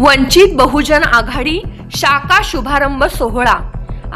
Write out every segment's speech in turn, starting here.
वंचित बहुजन आघाडी शाखा शुभारंभ सोहळा.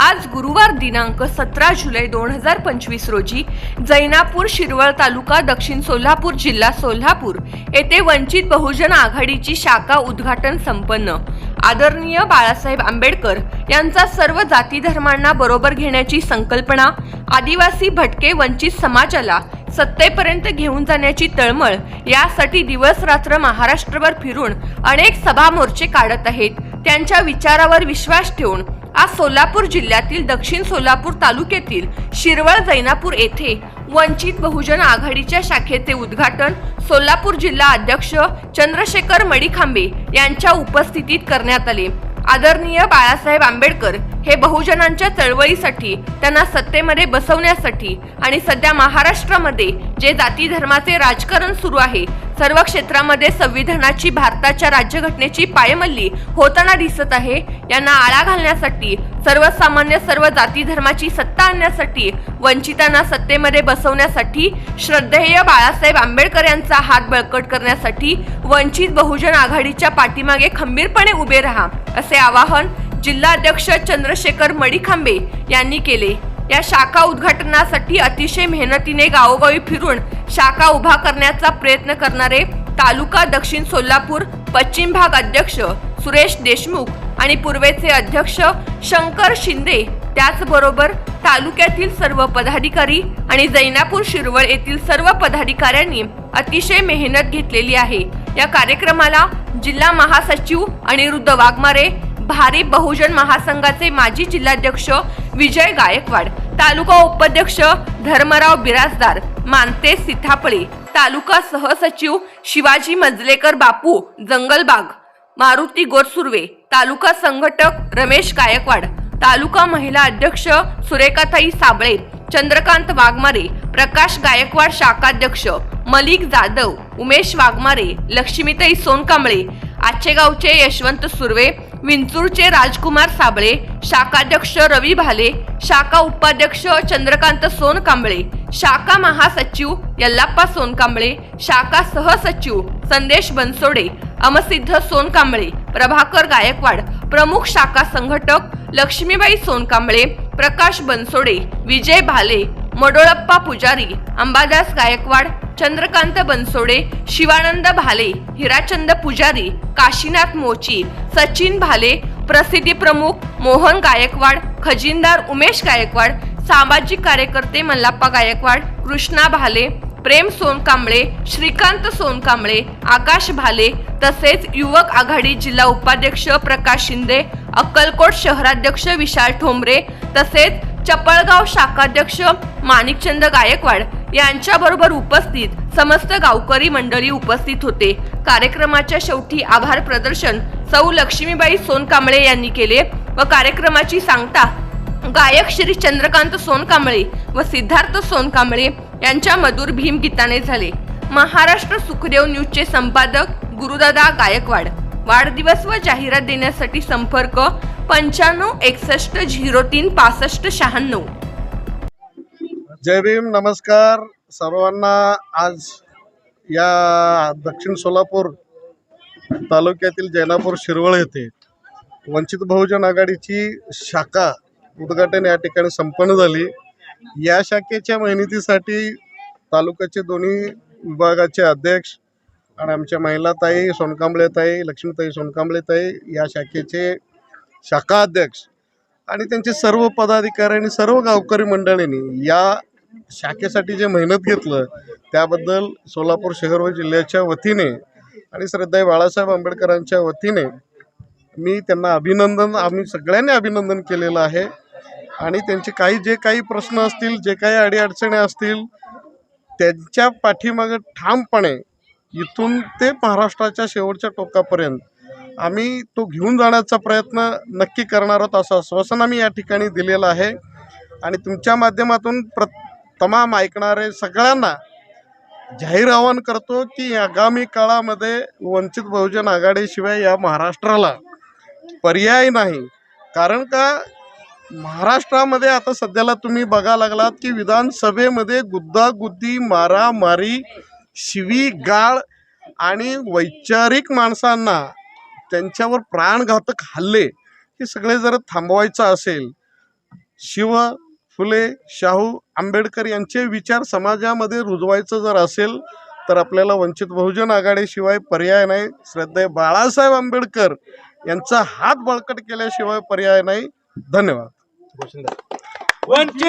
आज गुरुवार दिनांक सतरा जुलै दोन हजार पंचवीस रोजी जैनापूर शिरवळ तालुका दक्षिण सोलापूर जिल्हा सोलापूर येथे वंचित बहुजन आघाडीची शाखा उद्घाटन संपन्न. आदरणीय बाळासाहेब आंबेडकर यांचा सर्व जाती धर्मांना बरोबर घेण्याची संकल्पना आदिवासी भटके वंचित समाजाला सत्तेपर्यंत घेऊन जाण्याची तळमळ यासाठी दिवस रात्र महाराष्ट्रभर फिरून अनेक सभा मोर्चे काढत आहेत. त्यांच्या विचारावर विश्वास ठेवून आज सोलापूर जिल्ह्यातील दक्षिण सोलापूर तालुक्यातील शिरवळ जैनापूर येथे वंचित बहुजन आघाडीच्या शाखेचे उद्घाटन सोलापूर जिल्हा अध्यक्ष चंद्रशेखर मडिखांबे यांच्या उपस्थितीत करण्यात आले. आदरणीय बाळासाहेब आंबेडकर हे बहुजनांच्या चळवळीसाठी त्यांना सत्तेमध्ये बसवण्यासाठी आणि सध्या महाराष्ट्रामध्ये जे जाती धर्माचे राजकारण सुरू आहे सर्व क्षेत्रामध्ये संविधानाची भारताच्या राज्यघटनेची पायमल्ली होताना दिसत आहे. यांना आळा घालण्यासाठी सर्वसामान्य सर्व जाती धर्माची सत्ता आणण्यासाठी वंचितांना सत्तेमध्ये बसवण्यासाठी श्रद्धेय बाळासाहेब आंबेडकर यांचा हात बळकट करण्यासाठी वंचित बहुजन आघाडीच्या पाठीमागे खंबीरपणे उभे राहा असे आवाहन जिल्हाध्यक्ष चंद्रशेखर मडिखांबे यांनी केले. या शाखा उद्घाटनासाठी अतिशय मेहनतीने गावोगावी फिरून शाखा उभा करण्याचा प्रयत्न करणारे तालुका दक्षिण सोलापूर पश्चिम भाग अध्यक्ष सुरेश देशमुख आणि पूर्वेचे अध्यक्ष शंकर शिंदे त्याचबरोबर तालुक्यातील सर्व पदाधिकारी आणि जैनापूर शिरवळ येथील सर्व पदाधिकाऱ्यांनी अतिशय मेहनत घेतलेली आहे. या कार्यक्रमाला जिल्हा महासचिव अनिरुद्ध वाघमारे भारी बहुजन महासंघाचे माजी जिल्हाध्यक्ष विजय गायकवाड तालुका उपाध्यक्ष धर्मराव बिराजदार मानते सीतापळे तालुका सहसचिव शिवाजी मजलेकर बापू जंगलबाग मारुती गोरसुर्वे तालुका संघटक रमेश गायकवाड तालुका महिला अध्यक्ष सुरेखाताई साबळे चंद्रकांत वाघमारे प्रकाश गायकवाड शाखाध्यक्ष मलिक जाधव उमेश वाघमारे लक्ष्मीताई सोनकांबळे आचेगावचे यशवंत सुर्वे विंचूरचे राजकुमार साबळे शाखाध्यक्ष रवी भाले शाखा उपाध्यक्ष चंद्रकांत सोनकांबळे शाखा महासचिव यल्लाप्पा सोनकांबळे शाखा सहसचिव संदेश बनसोडे अमसिद्ध सोनकांबळे प्रभाकर गायकवाड प्रमुख शाखा संघटक लक्ष्मीबाई सोनकांबळे प्रकाश बनसोडे विजय भाले मडोळप्पा पुजारी अंबादास गायकवाड चंद्रकांत बनसोडे शिवानंद भाले हिराचंद पुजारी काशीनाथ मोची सचिन भाले प्रसिद्धी प्रमुख मोहन गायकवाड खजिनदार उमेश गायकवाड सामाजिक कार्यकर्ते मल्लाप्पा गायकवाड कृष्णा भाले प्रेम सोनकांबळे श्रीकांत सोनकांबळे आकाश भाले तसेच युवक आघाडी जिल्हा उपाध्यक्ष प्रकाश शिंदे अक्कलकोट शहराध्यक्ष विशाल ठोंबरे तसेच चपळगाव शाखाध्यक्ष माणिकचंद गायकवाड. यांच्याबरोबर उपस्थित समस्त गावकरी मंडळी उपस्थित होते. कार्यक्रमाच्या शेवटी आभार प्रदर्शन सौ लक्ष्मीबाई सोनकांबळे यांनी केले व कार्यक्रमाची सांगता गायक श्री चंद्रकांत सोनकांबळे व सिद्धार्थ सोनकांबळे यांच्या मधुर भीम गीताने झाले. महाराष्ट्र सुखदेव न्यूजचे संपादक गुरुदादा गायकवाड. वाढदिवस व जाहिरात देण्यासाठी संपर्क पंच्याण्णव एकसष्ट झिरो तीन पासष्ट शहाण्णव. जय भीम नमस्कार. सर्वांना आज या दक्षिण सोलापूर तालुक्यातील जैनापूर शिरवळ येथे वंचित बहुजन आघाडीची शाखा उद्घाटन या ठिकाणी संपन्न झाली. या शाखेच्या मेहनतीसाठी तालुक्याचे दोन्ही विभागाचे अध्यक्ष आणि आमच्या महिलाताई सोनकांबळेताई लक्ष्मीताई सोनकांबळेताई या शाखेचे शाखा अध्यक्ष आणि त्यांचे सर्व पदाधिकारी आणि सर्व गावकरी मंडळींनी या शाखेसाठी जे मेहनत घेतलं त्याबद्दल सोलापूर शहर व जिल्ह्याच्या वतीने आणि श्रद्धाई बाळासाहेब आंबेडकरांच्या वतीने मी त्यांना अभिनंदन आम्ही सगळ्यांनी अभिनंदन केलेलं आहे. आणि त्यांचे काही जे काही प्रश्न असतील जे काही अडीअडचणी असतील त्यांच्या पाठीमागं ठामपणे इथून ते महाराष्ट्राच्या शेवटच्या टोकापर्यंत आम्ही तो घेऊन जाण्याचा प्रयत्न नक्की करणार आहोत असं आश्वासन आम्ही या ठिकाणी दिलेलं आहे. आणि तुमच्या माध्यमातून प्र तमाम ऐकणारे सगळ्यांना जाहीर आवाहन करतो की आगामी काळामध्ये वंचित बहुजन आघाडीशिवाय या महाराष्ट्राला पर्याय नाही. कारण का? महाराष्ट्रामध्ये आता सध्याला तुम्ही बघा लागलात की विधानसभेमध्ये गुद्दागुद्दी मारामारी शिवी गाळ आणि वैचारिक माणसांना त्यांच्यावर प्राणघातक हल्ले हे सगळे जर थांबवायचं असेल शिव फुले शाहू आंबेडकर यांचे विचार समाजामध्ये रुजवायचं जर असेल तर आपल्याला वंचित बहुजन आघाडीशिवाय पर्याय नाही. श्रद्धेय बाळासाहेब आंबेडकर यांचा हात बळकट केल्याशिवाय पर्याय नाही. धन्यवाद. वंचित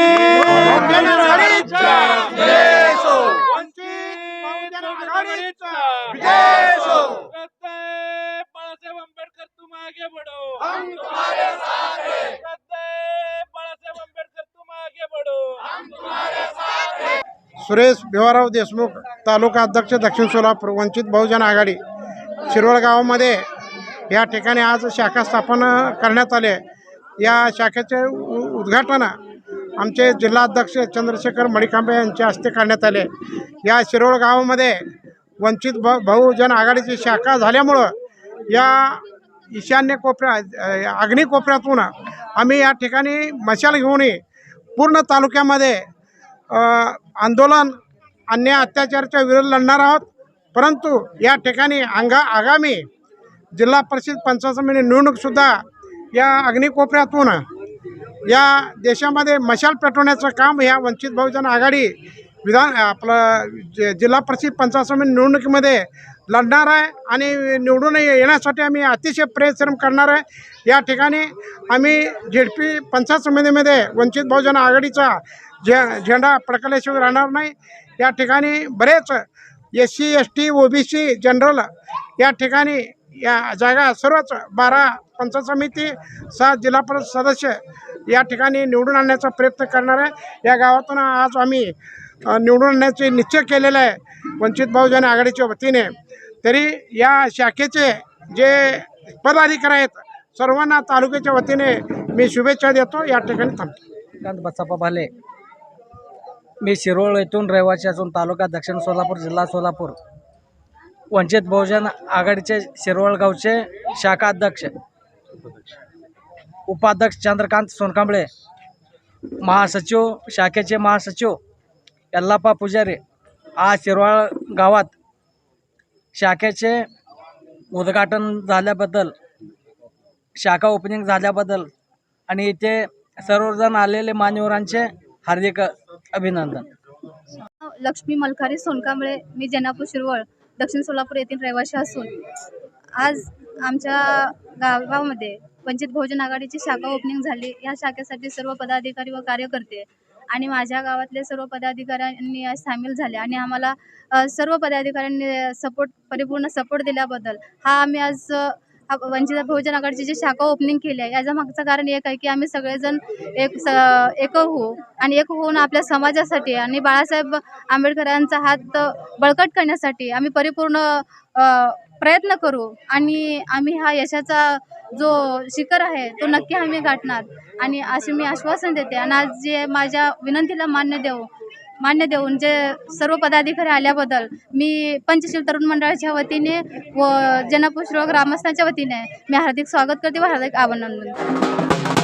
सुरेश भिवाराव देशमुख तालुका अध्यक्ष दक्षिण सोलापूर वंचित बहुजन आघाडी. शिरवळ गावामध्ये या ठिकाणी आज शाखा स्थापन करण्यात आले या शाखेचे उ- उद्घाटन आमचे जिल्हाध्यक्ष चंद्रशेखर मणिकांबे यांच्या हस्ते करण्यात आले या शिरोळ गावामध्ये वंचित ब बहुजन आघाडीची शाखा झाल्यामुळं या ईशान्य कोपऱ्या अग्निकोपऱ्यातून कोपऱ्यातून आम्ही या ठिकाणी मशाल घेऊन पूर्ण तालुक्यामध्ये आंदोलन अन्याय अत्याचाराच्या विरोध लढणार आहोत. परंतु या ठिकाणी अंगा आगामी जिल्हा परिषद पंचायत समिती निवडणूकसुद्धा या अग्निकोपऱ्यातून या देशामध्ये मशाल पेटवण्याचं काम ह्या वंचित बहुजन आघाडी विधान आपलं जे जिल्हा परिषद पंचायत समिती निवडणुकीमध्ये लढणार आहे आणि निवडून येण्यासाठी आम्ही अतिशय परिश्रम करणार आहे. या ठिकाणी आम्ही झेडपी पंचायत समितीमध्ये वंचित बहुजन आघाडीचा झे झेंडा प्रकलेशिवाय राहणार नाही. या ठिकाणी बरेच S C S T O B C general या ठिकाणी या जागा सर्वच बारा पंच समिती सात जिल्हा परिषद सदस्य या ठिकाणी निवडून आणण्याचा प्रयत्न करणार आहे. या गावातून आज आम्ही निवडून आणण्याचे निश्चय केलेला आहे. वंचित बहुजन आघाडीच्या वतीने. तरी या शाखेचे जे पदाधिकारी आहेत सर्वांना तालुक्याच्या वतीने मी शुभेच्छा देतो. या ठिकाणी थांबतो. श्रीकांत भाले मी शिरोळ येथून रहिवासी असून तालुका दक्षिण सोलापूर जिल्हा सोलापूर. वंचित बहुजन आघाडीचे शिरोळ गावचे शाखा अध्यक्ष. उपाध्यक्ष चंद्रकांत सोनकांबळे. महासचिव शाखेचे महासचिव यल्लाप्पा पुजारी. आज शिरवाळ गावात शाखेचे उद्घाटन झाल्याबद्दल शाखा ओपनिंग झाल्याबद्दल आणि इथे सर्वजण आलेले मान्यवरांचे हार्दिक अभिनंदन. लक्ष्मी मलखारी सोनकांबळे मी जनापूर शिरवळ दक्षिण सोलापूर येथील रहिवासी असून आज आमच्या गावामध्ये वंचित बहुजन आघाडीची शाखा ओपनिंग झाली. या शाखेसाठी सर्व पदाधिकारी व कार्यकर्ते आणि माझ्या गावातले सर्व पदाधिकाऱ्यांनी आज सामील झाले आणि आम्हाला सर्व पदाधिकाऱ्यांनी सपोर्ट परिपूर्ण सपोर्ट दिल्याबद्दल हा आम्ही आज वंचित बहुजन आघाडीची जी शाखा ओपनिंग केली आहे याचं मागचं कारण एक आहे की आम्ही सगळेजण एक स एक होऊ आणि एक होऊन आपल्या समाजासाठी आणि बाळासाहेब आंबेडकरांचा हात बळकट करण्यासाठी आम्ही परिपूर्ण प्रयत्न करू आणि आम्ही हा यशाचा जो शिखर आहे तो नक्की आम्ही गाठणार आणि असे मी आश्वासन देते. आणि आज जे माझ्या विनंतीला मान्य देऊ मान्य देऊन जे सर्व पदाधिकारी आल्याबद्दल मी पंचशील तरुण मंडळाच्या वतीने व जनपुष्प ग्रामस्थांच्या वतीने मी हार्दिक स्वागत करते व हार्दिक अभिनंदन.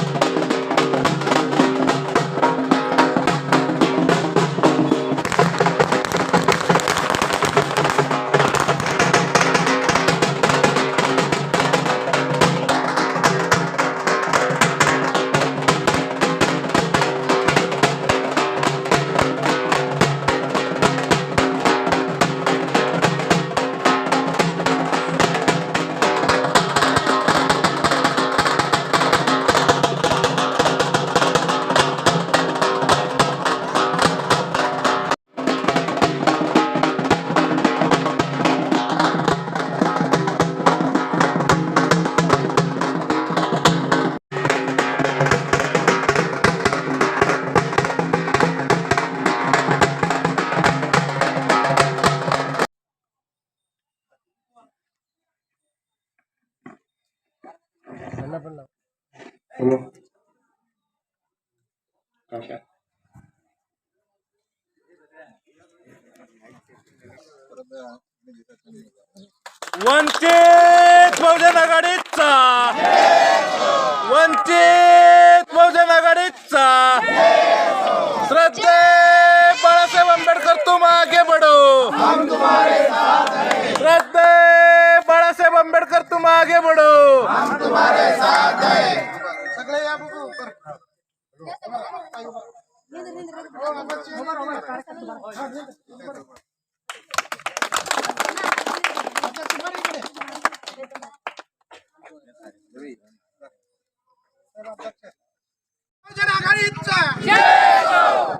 करते. वंचित बहुजन आघाडीचा. वंचित बहुजन आघाडीचा. श्रद्धे बाळासाहेब आंबेडकर तुम आगे बढ़ो. श्रद्धे बाळासाहेब आंबेडकर. तुम आगे बढ़ो सगळे या बघू बरं. बहुजन आघाडीचा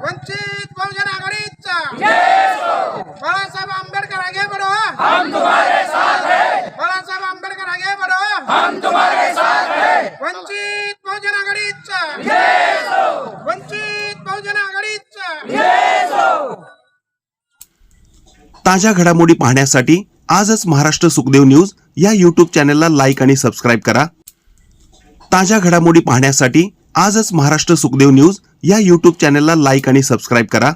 वंचित बहुजन आघाडीचा बाळासाहेब आंबेडकर आगे बढो बाळासाहेब आंबेडकर आगे बढो वंचित बहुजन आघाडीचा. वंचित बहुजन आघाडीचा. ताज्या घडामोडी पाहण्यासाठी आजच महाराष्ट्र सुखदेव न्यूज या यूट्यूब चॅनलला लाईक आणि सबस्क्राईब करा. ताज्या घडामोडी पाहण्यासाठी आजच महाराष्ट्र सुखदेव न्यूज या यूट्यूब चॅनलला लाईक आणि सबस्क्राईब करा.